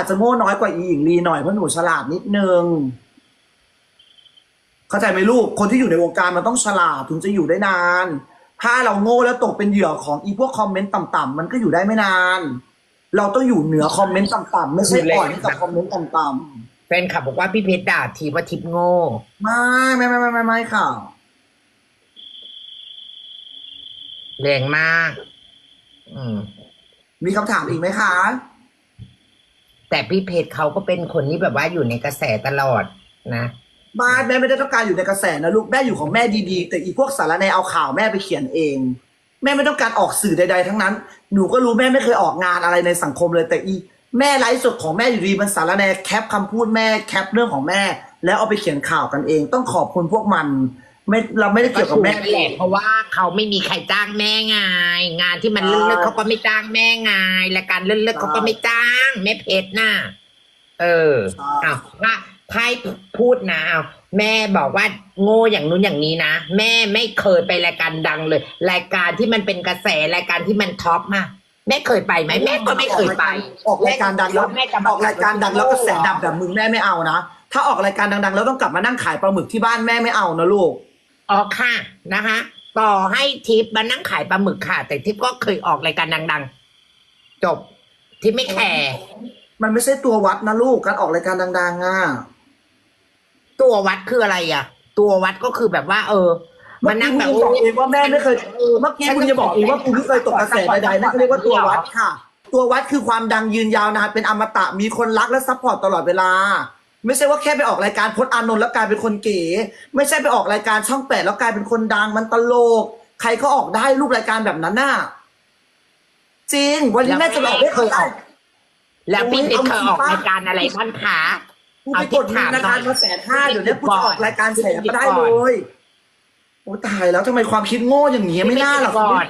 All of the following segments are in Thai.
อาจจะโง่น้อยกว่าอีหญิงลีหน่อยเพราะหนูฉลาดนิดนึง เข้าใจไหมลูก คนที่อยู่ในวงการมันต้องฉลาดถึงจะอยู่ได้นาน ถ้าเราโง่แล้วตกเป็นเหยื่อของอีพวกคอมเมนต์ต่ำๆมันก็อยู่ได้ไม่นาน เราต้องอยู่เหนือคอมเมนต์ต่ำๆไม่ใช่อ่อนให้กับคอมเมนต์ต่ำแฟนคลับบอกว่าพี่เพชรด่าทีว่าทิปโง่ๆไม่ไม่ไม่ไม่ไม่ไม่ค่ะ แรงมาก อืมมีคำถามอีกไหมคะ แต่พี่เพชรเขาก็เป็นคนที่แบบว่าอยู่ในกระแสตลอดนะบ้านแม่ไม่ได้ต้องการอยู่ในกระแสนะลูกแม่อยู่ของแม่ดีๆ แต่อีพวกสารในเอาข่าวแม่ไปเขียนเอง แม่ไม่ต้องการออกสื่อใด ๆ ทั้งนั้น หนูก็รู้แม่ไม่เคยออกงานอะไรในสังคมเลยแต่อี แม่ไลฟ์สดของแม่อยู่ดีมันสารแนแคปคำพูดแม่แคปเรื่องของแม่ แล้วเอาไปเขียนข่าวกันเอง ต้องขอบคุณพวกมัน ไม่เราไม่ได้เกี่ยวกับแม่ก็ถูนั่นแหละเพราะว่าเขาไม่มีใครจ้างแม่ไงงานที่มันเลิศๆเขาก็ไม่จ้างแม่ไงรายการเลิศๆเขาก็ไม่จ้างแม่เพชรน่ะเออเอาถ้าถ้าให้พูดนะเอาแม่บอกว่าโง่อย่างนู้นอย่างนี้นะแม่ไม่เคยไปรายการดังเลย รายการที่มันเป็นกระแสรายการที่มันท็อปมาแม่เคยไปไหมแม่ก็ไม่เคยไปออกรายการดังแล้วแม่จะออกรายการดังแล้วกระแสดับแบบมึงแม่ไม่เอานะถ้าออกรายการดังๆแล้วต้องกลับมานั่งขายปลาหมึกที่บ้านแม่ไม่เอานะลูก ออกค่ะนะคะ ต่อให้ทิปมานั่งขายปลาหมึกค่ะ แต่ทิปก็เคยออกรายการดังๆ จบทิปไม่แคร์มันไม่ใช่ตัววัดนะลูกการออกรายการดังๆอะตัววัดคืออะไรอะ ตัววัดก็คือแบบว่า เออมานั่งแบบเมื่อกี้คุณบอกเองว่าแม่ไม่เคยเมื่อกี้คุณจะบอกเองว่าคุณไม่เคยตกกระแสใดๆนั่นก็เรียกว่าตัววัดค่ะ ตัววัดคือความดังยืนยาวนานเป็นอมตะมีคนรักและซัพพอร์ตตลอดเวลา ไม่ใช่ว่าแค่ไปออกรายการพจน์อานนท์แล้วกลายเป็นคนเก๋ ไม่ใช่ไปออกรายการช่องแปดแล้วกลายเป็นคนดังมันตลก ใครก็ออกได้รูปรายการแบบนั้นน่ะจริง วันนี้แม่จะบอกไม่เคยออก แล้วพี่เพชรเคยออกรายการอะไรบ้างคะกูไปกดเงินรายการมาแสนห้าเดี๋ยวนี้กูจะออกรายการแสนก็ได้เลยโอ้ตายแล้วทำไมความคิดโง่อย่างนี้ไม่น่าหรอกก่อน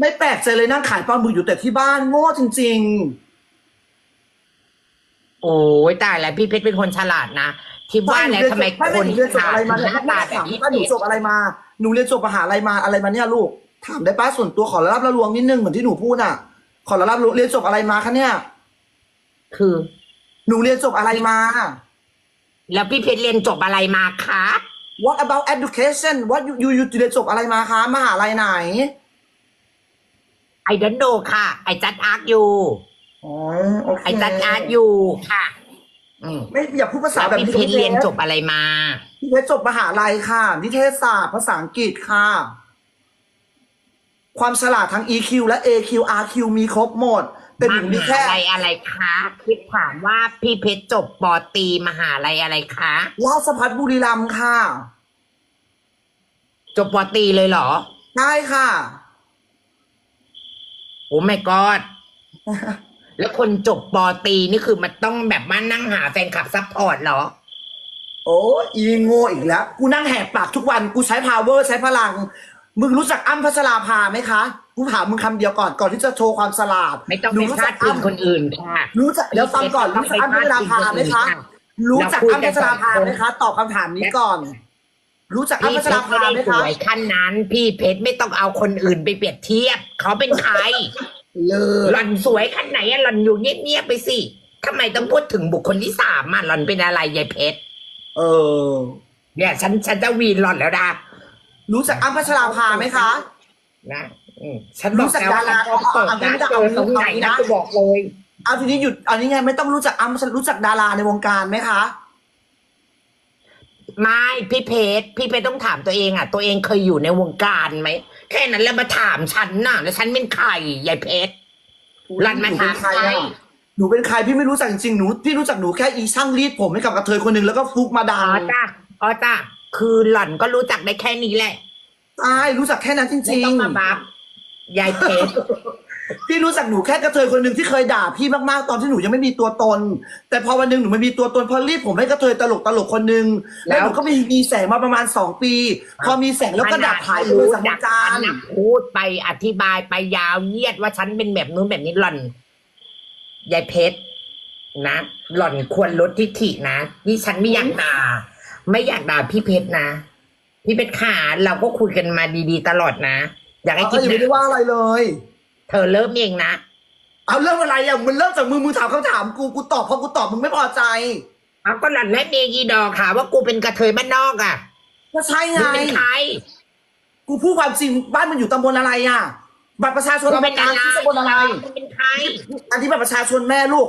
ไม่แปลกใจเลยนั่งขายปลาหมึกอยู่แต่ที่บ้านโง่จริง โอ้ยตายแล้วพี่เพชรเป็นคนฉลาดนะทิปๆว่าแล้วทำไมบ้านคนหนูเรียนจบอะไรมาหเนี่ยน้าตาแบบนี้บ้านหนูจบอะไรมาหนูเรียนจบมหาลัยมาอะไรมาเนี่ยลูกถามได้ป้าส่วนตัวขอรับละลวงนิดนึงเหมือนที่หนูพูดอะ ขอรับเรียนจบอะไรมาคะเนี่ย คือ หนูเรียนจบอะไรมา แล้วพี่เพชรเรียนจบอะไรมาคะ What about education What you you you เรียนจบอะไรมาคะมหาลัยไหนไอดันโดค่ะไอจัด อาร์ตอยู่อ๋อโอเคไอจัดอาร์ตอยู่ค่ะอืมไม่อย่าพูดภาษาแล้วแบบพี่นี้เพชรเรียนจบอะไรมา พี่เพชรจบมหาลัยค่ะ นิเทศศาสตร์ภาษาอังกฤษค่ะ ความฉลาดทั้ง EQ และ AQ RQ มีครบหมด แต่หนูมีแค่มหาลัยอะไรคะคิดถามว่าพี่เพชรจบปอตรีมหาลัยอะไรคะ ราชพัฒบุรีรัมย์ค่ะจบปอตรีเลยเหรอใช่ค่ะ โอ้ไม่กอด แล้วคนจบปอตรีนี่คือมันต้องแบบมานั่งหาแฟนคลับซัพพอร์ตเหรอ โอ้อีโง่อีกแล้ว กูนั่งแหกปากทุกวัน กูใช้ power ใช้พลัง มึงรู้จักอ้ำพัชราภาไหมคะ กูถามมึงคำเดียวก่อน ก่อนที่จะโชว์ความฉลาดไม่ต้องหนูไปรู้พาจัดกพิงอ้ำคนอื่นค่ะรู้จักเดี๋ยวฟังก่อนรู้จักอ้ำพัชราภาไหมคะ รู้จักอ้ำพัชราภาไหมคะ ตอบคำถามนี้ก่อน รู้จักอ้ำพี่พัชเพราชรไม่ภาได้ไหมสคะวยขั้นนั้น พี่เพชรไม่ต้องเอาคนอื่นไปเปรียบเทียบ เขาเป็นใคร เลิศหล่อนสวยขั้นไหนอะหล่อนอยู่เงียบๆไปสิทำไมต้องพูดถึงบุคคลที่สามอะหล่อนเป็นอะไรยายเพชร เออ เนี่ย ฉันฉันจะวีนหล่อนแล้วนะรู้จักอ้ำพัชราภาไหมคะ นะอืมฉันรู้บอกจักแล้วดาราว่าเปิดเอานะไม่ได้เจเอาอตรงไหนเอานะนะจะบอกเลยเอาทีนี้หยุดอันนี้ไงไม่ต้องรู้จักอ้ำรู้จักดาราในวงการไหมคะไม่พี่เพชรพี่เพชรต้องถามตัวเองอะตัวเองเคยอยู่ในวงการไหม แค่นั้นแล้วมาถามฉันน่ะ แล้วฉันเป็นใครยายเพชรหล่อนมาถามหนูเป็นใครใครอะหนูเป็นใครพี่ไม่รู้จักจริงๆหนูพี่รู้จักหนูแค่อีช่างรีดผมให้กับกระเทยคนหนึ่งแล้วก็ฟลุกมาดัอ๋งอจ้าอ๋อจ้าคือหล่อนก็รู้จักได้แค่นี้แหละ ใช่รู้จักแค่นั้นจไม่ริต้งองมาบัฟยายเพชรๆ พี่รู้จักหนูแค่กระเทยคนหนึ่งที่เคยด่าพี่มากๆตอนที่หนูยังไม่มีตัวตน แต่พอวันหนึ่งหนูมามีตัวตนเพอรีดผมให้กระเทยตลกตลกๆคนหนึ่งแล้วหนูก็มีมีแสงมาประมาณสองปี พอมีแสงแล้วก็ดับหายไปเลยสังจักจาฉัรนนะพูดไปอธิบายไปยาวเหยียดว่าฉันเป็นแบบนู้นแบบนี้หล่อนยายเพชรนะ หล่อนควรลดทิฐินะนี่ฉันไม่อยากด่า ไม่อยากด่าพี่เพชรนะพี่เพชรขาเราก็คุยกันมาดีๆ ตลอดนะ อยากให้ก็คิดยังไม่ได้นะว่าอะไรเลยเธอเริ่มเองนะ เอาเรื่องอะไรอะมันเริ่มจากมึงมึงถามคำถามกูกูตอบเพราะกูตอบมึงไม่พอใจเอาก็หลันแม่เมยีดอกค่ะว่ากูเป็นกระเทยบ้านนอกอะก็ใช่ไงมึงเป็นใครกูพูดความจริงบ้านมันอยู่ตำบลอะไรอะบัตรประชาชนมึเรางเป็เป็นนกาดารราที่ตำบลอะไรมึงเป็นใครอันที่บัตรประชาชนแม่ลูก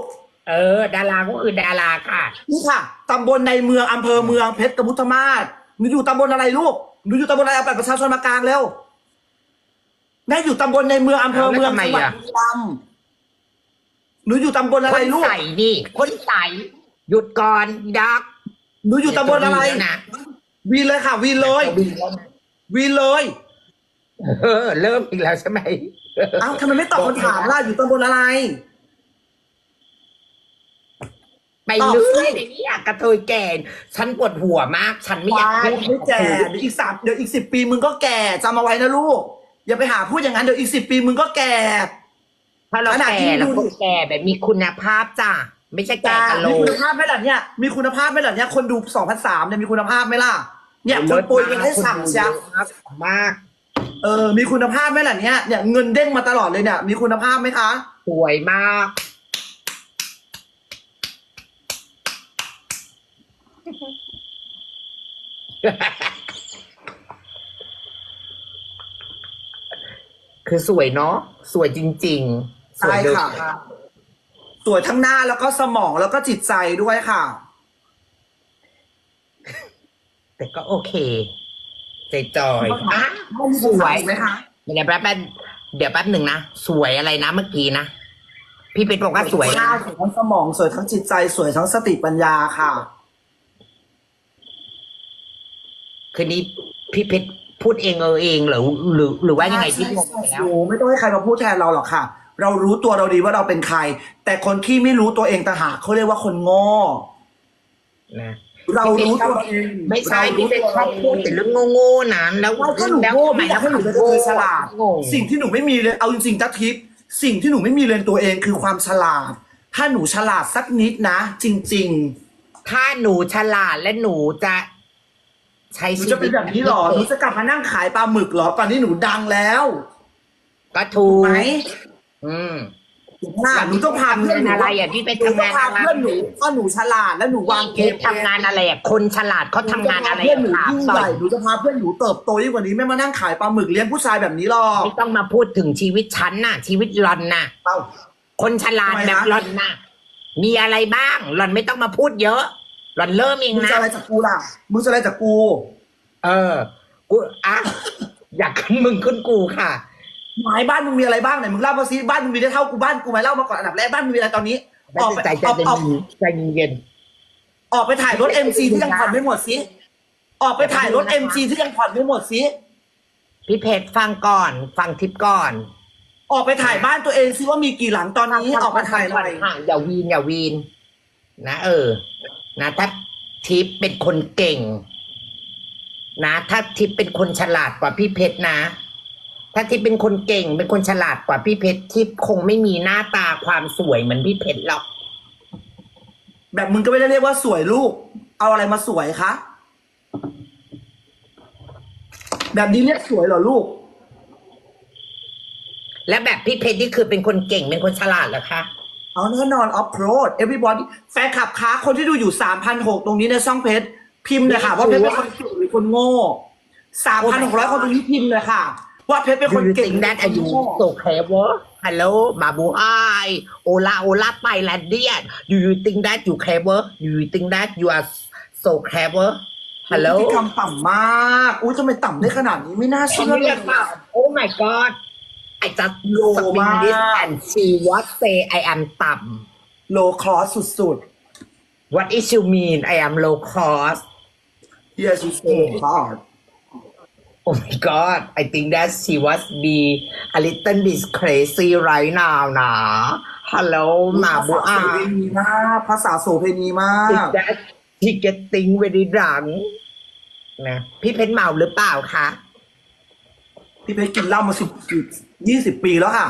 เออ ดาราก็คือดาราค่ะนี่ค่ะตำบลในเมืองอำเภอเมืองเพชรกบุธมาศหนูอยู่ตำบลอะไรลูกหนูอยู่ตำบลอะไรเอาบัตรประชาชนมากลางเร็ว แม่อยู่ตำบลในเมืองอำเภอเมืองเอาแล้วทำไมจังหวัดอะบุรีรัมย์หนูอยู่ตำบลอะคไรนลูกใส่นี่ คนใส่หยุดก่อนดักหนูอยู่ตำบลอะไร นะวีนเลยค่ะ วีนเลย วีนเลย เออ เริ่มอีกแล้วใช่ไหมเอ้าทำไมไม่ตอบคำถามล่ะอยู่ตำบลอะไร ไปเรื่อยในนี้อยากกระเทยแก่ฉันปวดหัวมาก ฉันไม่อยากพูดไม่แก่เดี๋ยวอีกสามเดี๋ยวอีกสิบปีมึงก็แก่จำเอาไว้นะลูก อย่าไปหาพูดอย่างนั้นเดี๋ยวอีกสิบปีมึงก็แก่ ถ้าเราขนาดแก่ที่แล้วดู ก็แก่แบบมีคุณภาพจ้ะไม่ใช่แก่กะโหลมีกคุณภาพไหมล่ะเนี่ย มีคุณภาพไหมล่ะเนี่ย คนดูสองพันสามเนี่ยมีคุณภาพไหมล่ะ เนี่ยคนปุยยังให้สั่งเชียมาก เออ มีคุณภาพไหมล่ะเนี่ย เนี่ยเงินเด้งมาตลอดเลยเนี่ย มีคุณภาพไหมคะ สวยมาก คือสวยเนาะสวยจริง ๆ สวยเดินใช่ค่ะ สวยทั้งหน้าแล้วก็สมองแล้วก็จิตใจด้วยค่ะ แต่ก็โอเคใจจอยอะสสวยไหมคะ เดี๋ยวแป๊บแป๊บเดี๋ยวแป๊บหนึ่งนะ สวยอะไรนะเมื่อกี้นะ พี่เป็นบอกว่าสวยหน้าสวยทั้งสมองสวยทั้งจิตใจสวยทั้งสติปัญญาค่ะ คืนนี้พี่เพชร พูดเองเออเองหรือหรือหรือว่ายังไงที่งงไปแล้ว โอ้ไม่ต้องให้ใครมาพูดแทนเราหรอกค่ะ เรารู้ตัวเราดีว่าเราเป็นใคร แต่คนที่ไม่รู้ตัวเองต่างหากเขาเรียกว่าคนโง่นะเรารู้ตัวเองไม่ใช่เราพี่รู้เป็นตัวชอบพูดแต่เรื่องโง่ๆนะแล้วว่าถ้าหนูแล้วโง่ทำไมพี่อยากให้หนูเป็นโง่คนฉลาดงงสิ่งที่หนูไม่มีเลยเอาจริงๆจักทิพย์สิ่งที่หนูไม่มีเลยในตัวเองคือความฉลาด ถ้าหนูฉลาดสักนิดนะ จริงถ้าหนูฉลาดและหนูจะ ใช้ๆหนูชีจะเป็นวิตแบบนี้หรอหนูจะกลับมานั่งขายปลาหมึกเหรอตอนนี้หนูดังแล้วก็ถูถูกกไหมอืมถูกไหมหนูต้องพาเพื่อนหนูทำงานอะไรอะพี่ไปหนูทำต้งาอนงพาอะไร เพื่อนหนูถ้าหนูฉลาดแล้วหนูวางเกพี่มทำงานอะไรอะคนฉลาดเขาทำงานอะไรเพื่อนหนูถามยิ่งต่ใหอญ่ยหนูจะพาเพื่อนหนูเติบโตยิ่งกว่านี้ไม่มานั่งขายปลาหมึกเลี้ยงผู้ชายแบบนี้หรอกไม่ต้องมาพูดถึงชีวิตฉันน่ะ ชีวิตหลอนน่ะ เอ้าคนฉลาดทำไมแบบนะหลอนน่ะ มีอะไรบ้างหลอนไม่ต้องมาพูดเยอะ หลอนเริ่มเองมึงนะจะอะไรจากกูล่ะมึงจะอะไรจากกูเออ กูอะ อยากขึ้นมึงขึ้นกูค่ะ หมายบ้านมึงมีอะไรบ้างไหนมึงเล่ามาซิบ้านมึงมีได้เท่ากูบ้านกูไหมเล่ามาก่อนอันดับแรกบ้านมึงมีอะไรตอนนี้ออกไปใจใจออกใจออกใจเย็น ออกไปถ่ายรถเอ็มซีที่ยังผ่อนไม่หมดซิออกไปถ่ายรถเอ็มซีที่ยังผ่อนไม่หมดซิพี่เพชรฟังก่อน ฟังทิปก่อนออกไปถ่ายบ้านตัวเองซิว่ามีกี่หลังตอนนี้ออกไปถ่ายหน่อยค่ะอย่าวีนอย่าวีน นะเออ นะถ้าทิปเป็นคนเก่ง นะ ถ้าทิปเป็นคนฉลาดกว่าพี่เพชรนะ ถ้าทิปเป็นคนเก่ง เป็นคนฉลาดกว่าพี่เพชรทิปคงไม่มีหน้าตาความสวยเหมือนพี่เพชรหรอก แบบมึงก็ไม่ได้เรียกว่าสวยลูก เอาอะไรมาสวยคะ แบบนี้เรียกสวยเหรอลูก และแบบพี่เพชรนี่คือเป็นคนเก่งเป็นคนฉลาดเหรอคะ เอาแน่นอนออฟโรด everybody แฟนคลับค้าคนที่ดูอยู่สามพันหกตรงนี้ในช่องเพชรพิมพ์เลยค่ะ ว่าเพชรเป็นคนเก่งหรือคนโง่สามพันหกร้อยคนตรงนี้พิมพ์เลยค่ะ ว่าเพชรเป็นคน Do you เก่ง think that are you so clever Hello มาบูไอโอลาโอลาไปแลนเดีย Do you think that you clever Do you think that you are so clever ฮั Hello พฤติกรรมต่ำมาก อุ้ยทำไมต่ำได้ขนาดนี้ไม่น่าฉัเชื่นอไม่เลอยยากตอบ Oh my god I just โล spin มาก this and see what say I am ต่โลคอสสุดำ What is you mean I am low cost ๆ yes you so hard Oh my god I think that she was be a little bit crazy right now นะ Hello มาบูภาไอษาโสเพณีมากภาษาโสเพณีมาก Is that he getting very drunk นะพี่เพชรเมาหรือเปล่าคะ พี่เพชรกินเหล้ามาสิบ ยี่สิบปีแล้วค่ะ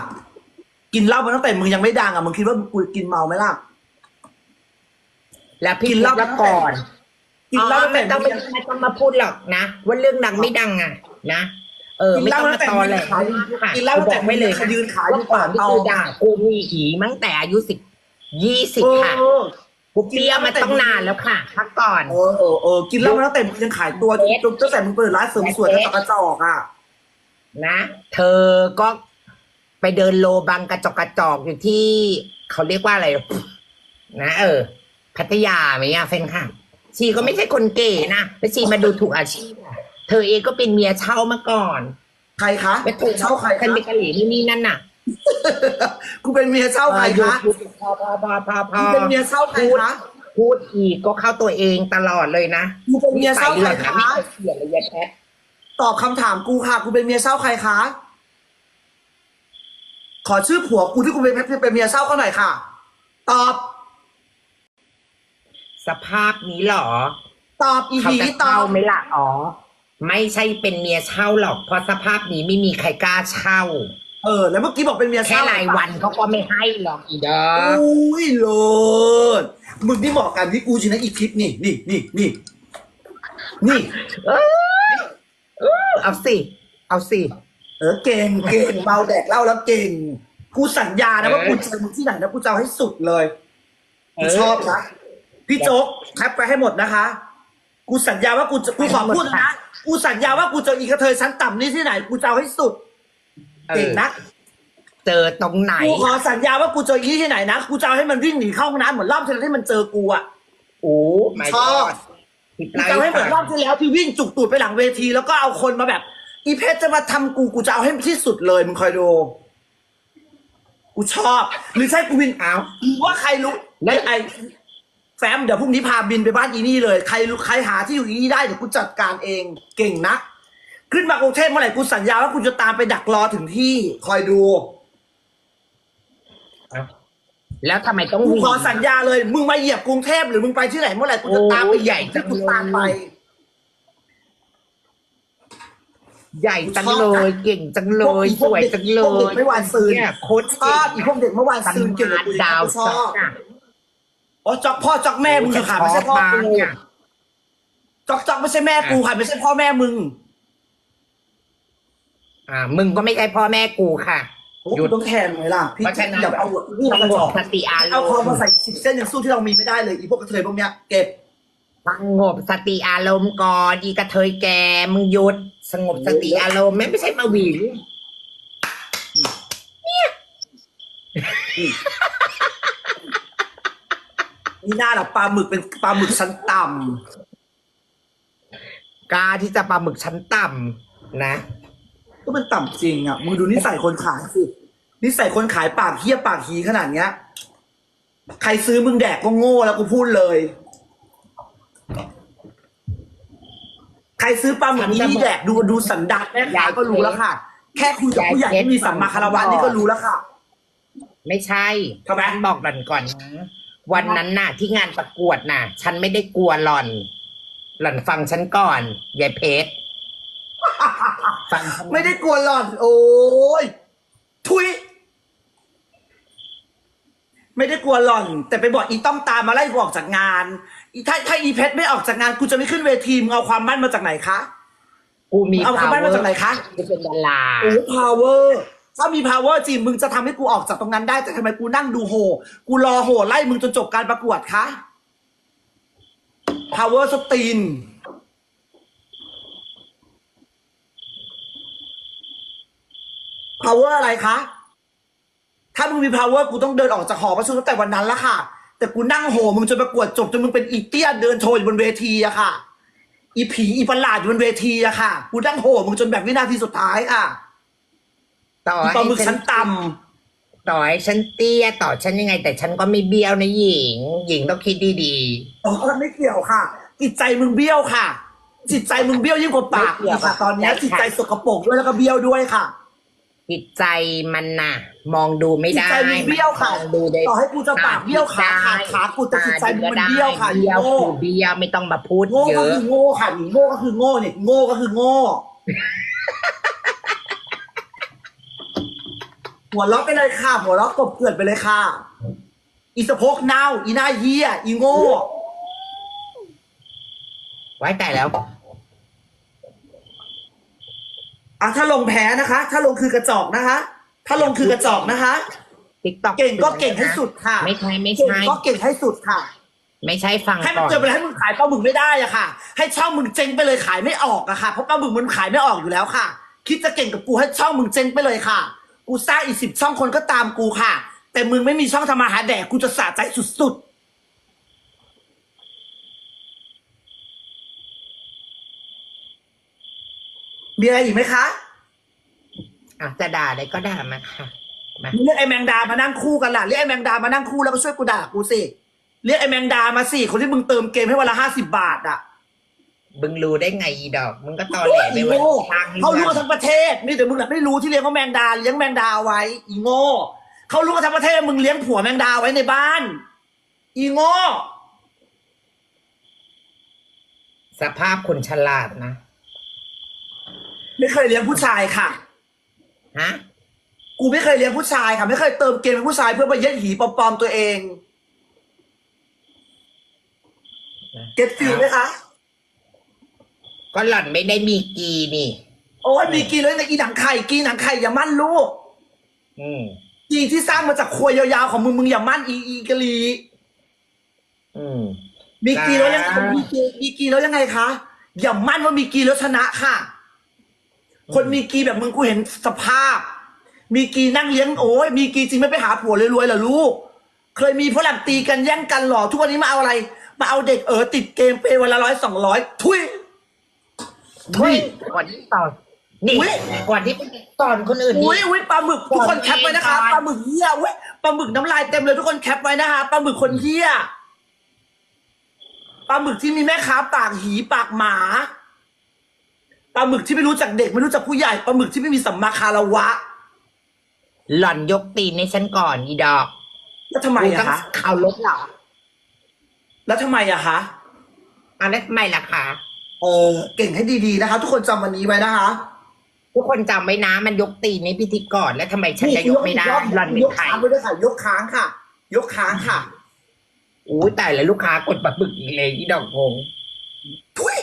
กินเหล้ามาตั้งแต่มึงยังไม่ดังอะมึงคิดว่ากูกินเมาไหมล่ะ แล้วพี่กินเพเหชล้ารละก่อนกินเหล้าตั้งแต่ไม่ต้องมึงไม่ยังไม่ต้องมาพูดหรอกนะว่าเรื่องดังไม่ดังอะ นะเออไม่ต้องมาตอแหลมากค่ะกินเหล้าตั้งแต่กูบอกไม่เลยขยืนขายอยู่เมื่อก่อนปากที่เตากูด่ากูมีหีมั้งแต่อายุสิบยี่สิบเอค่ะอกูเปรี้ยวมาต้องนานแล้วค่ะพักก่อนเออเออเออกินเหล้ามาตั้งแต่มึงยังขายตัวเอ๊ะจนตั้งแต่มึงเปิดร้านเสริมสวยกระจอกกระจอกอะ นะ เธอก็ไปเดินโลบังกระจอกกระจอกอยู่ที่ เขาเรียกว่าอะไร นะเออ พัทยาไหมอะเฟนค่ะ ชีก็ไม่ใช่คนเก๋นะแต่ชีมาดูถูกอาชีพอะเธอเองก็เป็นเมียเช่ามาก่อนใครคะไปถูกเช่าใครกันคะเบกะหรี่นี่นี่นั่นน่ะกูเป็นเมียเช่าใครคะหยุดหยุดพอพอพอพอพอกูเป็นเมียเช่าใครคะพูดอีกก็เข้าตัวเองตลอดเลยนะกูเป็นเมียเช่าใครนะคะ ไม่เคยเสียเลยยายแพท ตอบคำถามกูค่ะ กูเป็นเมียเช่าใครคะ ขอชื่อผัวกูที่กูเป็นเป็นเมียเช่าเขาหน่อยค่ะ ตอบ สภาพนี้เหรอ ตอบอีเขาหีจะตอเช่าบ ไหมล่ะอ๋อ ไม่ใช่เป็นเมียเช่าหรอกเพราะสภาพนี้ไม่มีใครกล้าเช่า เออ แล้วเมื่อกี้บอกเป็นเมียแค่เช่ารายวันเขาก็ไม่ให้หรอกอีเด้ออุ้ยโลดมึงนี่เหมาะกันที่กูจริงนะอีคลิปนี่นี่นี่นี่นี่ เออ เออเอาสิ เอาสิ เออเก่งเก่งเมาแดกเหล้าแล้วเก่ง กูสัญญานะว่าเออกูเจอมึงที่ไหนนะกูจะเอาให้สุดเลยเอกูอชอบนะพี่โจ๊กแคปไปให้หมดนะคะ กูสัญญาว่ากูจะกูขอพูดนะกูสัญญาว่ากูเจออีกระเทยชั้นต่ำนี่ที่ไหน กูจะเอาให้สุดเอเก่งอนะเจอตรงไหนกูขอสัญญาว่ากูเจออีที่ไหนนะกูจะเอาให้มันวิ่งหนีเข้าห้องน้ำเหมือนรอบที่แล้วที่มันเจอกูอะโอ้ไม่ชอบผิดกู จะเอาให้เหมือนรอบที่แล้วที่วิ่งจุกตูดไปหลังเวที แล้วก็เอาคนมาแบบ อีเพชรจะมาทำกูกูจะเอาให้ที่สุดเลยมึงคอยดู กูชอบ หรือใช่กูวินเอากูว่าใครรู้แล้วไอ้แฟมเดี๋ยวพรุ่งนี้พาบินไปบ้านอีนี่เลยใครรู้ใครหาที่อยู่อีนี่ได้เดี๋ยวกูจัดการเองเก่งนะขึ้นมากรุงเทพเมื่อไหร่กูสัญญาว่ากูจะตามไปดักรอถึงที่คอยดู แล้วทำไมต้องกูวิ่งขอสัญญาเลย มึงมาเหยียบกรุงเทพหรือมึงไปที่ไหนเมื่อไหร่กูจะตามไปโอ้ใหญ่จัที่งกูตามไปเลยใหญ่จังเลย เก่งจังเลย สวยจังเลพวกเด็ยกไม่หวานซืน เนี่ยโคตรชอบอีพวกเด็กเมื่อวานซืนเก่งกว่ากูอีกดาวกูชซัอบกอะอ๋อจอกพ่อจอกแม่มึงคือขาไม่ใช่พ่อกูเนี่ย จอกจอกไม่ใช่แม่กูค่ะไม่ใช่พ่อแม่มึง อ่า มึงก็ไม่ใช่พ่อแม่กูค่ะ หหยุยุดดต้องแทนไหมล่ะพี่เพราะฉะนั้นอย่าไปเอานี่สมากระงจบอกสติอารเอาคอมมาณ์ใส่สิบเส้นยังสู้ที่เรามีไม่ได้เลยอีพวกกระเทยพวกเนี้ยเก็บ สงบสติอารมณ์ก่อนอีกระเทยแกมึงหยุด สงบสติอารมณ์ไม่ไม่ใช่มาหวีงนี่หน้าหรอปลาหมึกเป็นปลาหมึกชั้นต่กล้าที่จะปลาหมึกชั้นต่ำนะำ ก็มันต่ำจริงอะมึงดูนิสัยคนขายสินิสัยคนขายปากเฮี้ยปากหีขนาดเนี้ย ใครซื้อมึงแดกก็โง่แล้วกูพูดเลย ใครซื้อปลาหมึกนี้นี่แดกดูดูสันดานแม่ค้าก็รู้แล้วค่ะ แค่คุยกับผู้ใหญ่ที่มีสัมมาคารวะนี่ก็รู้แล้วค่ะ ไม่ใช่ทำไม ฉันบอกหล่อนก่อนนะวันนั้นน่ะ ที่งานประกวดน่ะ ฉันไม่ได้กลัวหล่อน หล่อนฟังฉันก่อนยายเพชร ฟังฉันนะไม่ได้กลัวหล่อน โอ้ยทุย ไม่ได้กลัวหล่อน แต่ไปบอกอีต้องตามมาไล่กูออกจากงานอีถ้าถ้าอีเพชรไม่ออกจากงานกูจะไม่ขึ้นเวทีมึงเอาความมั่นมาจากไหนคะ กูมี เอาคำมั่นมาจากไหนคะกูเป็นดาราโอ้ power ถ้ามี power จริงมึงจะทำให้กูออกจากตรงนั้นได้ แต่ทำไมกูนั่งดูโห กูรอโหไล่มึงจนจบการประกวดคะ power สตีน power อะไรคะ ถ้ามึงมี power กูต้องเดินออกจากหอประชุมตั้งแต่วันนั้นแล้วค่ะ แต่กูนั่งโหมึงจนประกวดจบจนมึงเป็นอีเตี้ยเดินโชว์อยู่บนเวทีอะค่ะ อีผีอีประหลาดอยู่บนเวทีอะค่ะ กูนั่งโหมึงจนแบบวินาทีสุดท้ายค่ะต่ออีปลาหมึกให้ชั้นต่ต่อให้ฉันเตี้ยต่อฉันยังไง แต่ฉันก็ไม่เบี้ยวนะหญิง หญิงต้องคิดดีำอ๋อไม่เกี่ยวค่ะ จิตใจมึงเบี้ยวค่ะ จิตใจมึงเบี้ยวยิ่งกว่าปากอีกค่ะ ตอนเนี้ยจิตใจสกปรกด้วยแล้วก็เบี้ยวด้วยค่ะๆ จิตใจมันน่ะ มองดูไม่ได้จิตใจมึงเบี้ยวค่ะมองดูได้ต่อให้กูจะปากเบี้ยวขาขาดขากูแต่จิตใจมึงมันเบี้ยวค่ะเบี้ยวโง่คือเบี้ยวไม่ต้องมาพูดโง่เยก็อะ คือโง่ค่ะหนีโง่ก็คือโง่เนี่ยโง่ก็คือโง่หัวเราะไปเลยค่ะหัวเราะกบเกลื่อนไปเลยค่ะ อีสะโพกเน่าอีหน้าเหี้ยอีโง่ไว้แต่แล้ว ออะถ้าลงแพ้นะคะ ถ้าลงคือกระจอกนะคะ ถ้าลงคือกระจอกนะคะ ติ๊กต็อกเก่งก็เก่งให้สุดค่ะไม่ใช่ไม่เก่งใช่ ก็เก่งให้สุดค่ะ ไม่ใช่ฟังให้มันก่อน เจอไปแล้วให้มึงขายปลาหมึกไม่ได้อะค่ะ ให้ช่องมึงเจ๊งไปเลยขายไม่ออกอะค่ะเพราะปลาหมึกมันขายไม่ออกอยู่แล้วค่ะ คิดจะเก่งกับกูให้ช่องมึงเจ๊งไปเลยค่ะ กูสร้างอีกสิบช่องคนก็ตามกูค่ะ แต่มึงไม่มีช่องทำมาหาแดกกูจะสะใจสุดๆ มีอะไรอีกไหมคะอะจะด่าได้ก็ด่ามาค่ะมาเรียกไอ้แมงดามานั่งคู่กันล่ะเรียกไอ้แมงดามานั่งคู่แล้วก็ช่วยกูด่ากูสิเรียกไอ้แมงดามาสิคนที่มึงเติมเกมให้วันละห้าสิบบาทอะมึงรู้ได้ไงอีดอกมึงก็ตอแหลไปอีวันโง่ทางเขารู้กันทั้งประเทศนี่แต่มึงน่ะไม่รู้ที่เลี้ยงว่าแมงดาเลี้ยงแมงดาไว้ อีโง่เขารู้กันทั้งประเทศมึงเลี้ยงผัวแมงดาไว้ในบ้าน อีโง่สภาพคนฉลาดนะ ไม่เคยเลี้ยงผู้ชายค่ะ ฮะ กูไม่เคยเลี้ยงผู้ชายค่ะ ไม่เคยเติมเกมให้ผู้ชายเพื่อไปเย็ดหีปลอมๆตัวเอง เก็ตฟิลไหมคะก็หล่อนไม่ได้มีกีนี่ โอ้ยมีกีเลยในอีหนังไข่กีหนังไข่อย่ามั่นลูกอืมกีที่สร้างมาจากครัวยาวๆของมึงมึงอย่ามั่นอีอีกะลีอืมมีกีแล้วยังไงจ้ามีมีกีมีกีแล้วยังไงคะอย่ามั่นว่ามีกีแล้วชนะค่ะ คนมีกีแบบมึงกูเห็นสภาพ มีกีนั่งเลี้ยงโอ้ยมีกีจริงไม่ไปหาผัวรวยๆเหรอลูก เคยมีฝรั่งตีกันแย่งกันหรอทุกวันนี้มาเอาอะไร มาเอาเด็กเออติดเกมเปย์วันละร้อยสองร้อยทุย ทุยก่อนที่ตอนนี่อุ๊ย ก่อนที่ไปตอนคนอื่นอุ้ยนี่ อุ้ยปลาหมึกทุกคนแคปไว้นะคะก่อนปลาหมึกเหี้ยอุ้ยปลาหมึกน้ำลายเต็มเลยทุกคนแคปไว้นะคะปลาหมึกคนเหี้ยปลาหมึกที่มีแม่ค้าปากหีปากหมา ปลาหมึกที่ไม่รู้จักเด็กไม่รู้จักผู้ใหญ่ปลาหมึกที่ไม่มีสัมมาคารวะ หล่อนยกตีนในฉันก่อนอีดอกแล้วทำไมกูอะต้องคะข่าวลบเหรอแล้วทำไมอะคะอะแล้วทำไมล่ะคะเออเก่งให้ดีๆนะคะ ทุกคนจำวันนี้ไว้นะคะทุกคนจำไว้นะ มันยกตีนในพิธีกรแล้วทำไมฉันจะยกไม่ได้รอบหล่อนเป็นยกใครค้างไปด้วยค่ะ ยกค้างค่ะ ยกค้างค่ะ อู้ยแต่แล้วลูกค้ากดปลาบึกอีกเลยอีดอกงง ทุย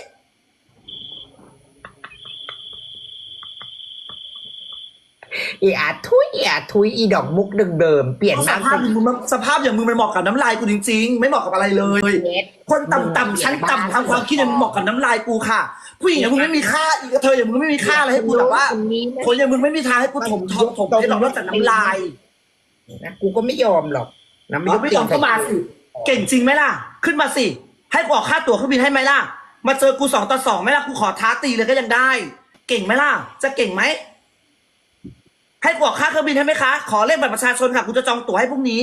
อีอาทุยอีอาทุยอีดอกมุกเดิมๆเปลี่ยนสมากภาพอย่างมึงมันสภาพอย่างมึงมันเหมาะกับน้ำลายกูจริงๆ ไม่เหมาะกับอะไรเลย เน็ต คนต่ำๆชั้นต่ำทางความคิดเนี่ยมันเหมาะกับน้ำลายกูค่ะ ผู้หญิงอย่างมึงไม่มีค่าอีกกระเทยอย่างมึงไม่มีค่าอะไรให้กูแต่ว่า คนนี้นะคนอย่างมึงไม่มีทางให้กูถมทองถมให้หรอกนอกจากน้ำลายนะกูก็ไม่ยอมหรอกนะเอาไม่ยอมก็มาสิ เก่งจริงไหมล่ะ ขึ้นมาสิ ให้กูออกค่าตั๋วเครื่องบินให้ไหมล่ะ มาเจอกูสองต่อสองไหมล่ะ กูขอท้าตีเลยก็ยังได้ เก่งไหมล่ะ จะเก่งไหม ให้กูอกค่าเครื่องบินให้ไหมคะ ขอเลขบัตรประชาชนค่ะ คุณจะจองตั๋วให้พรุ่งนี้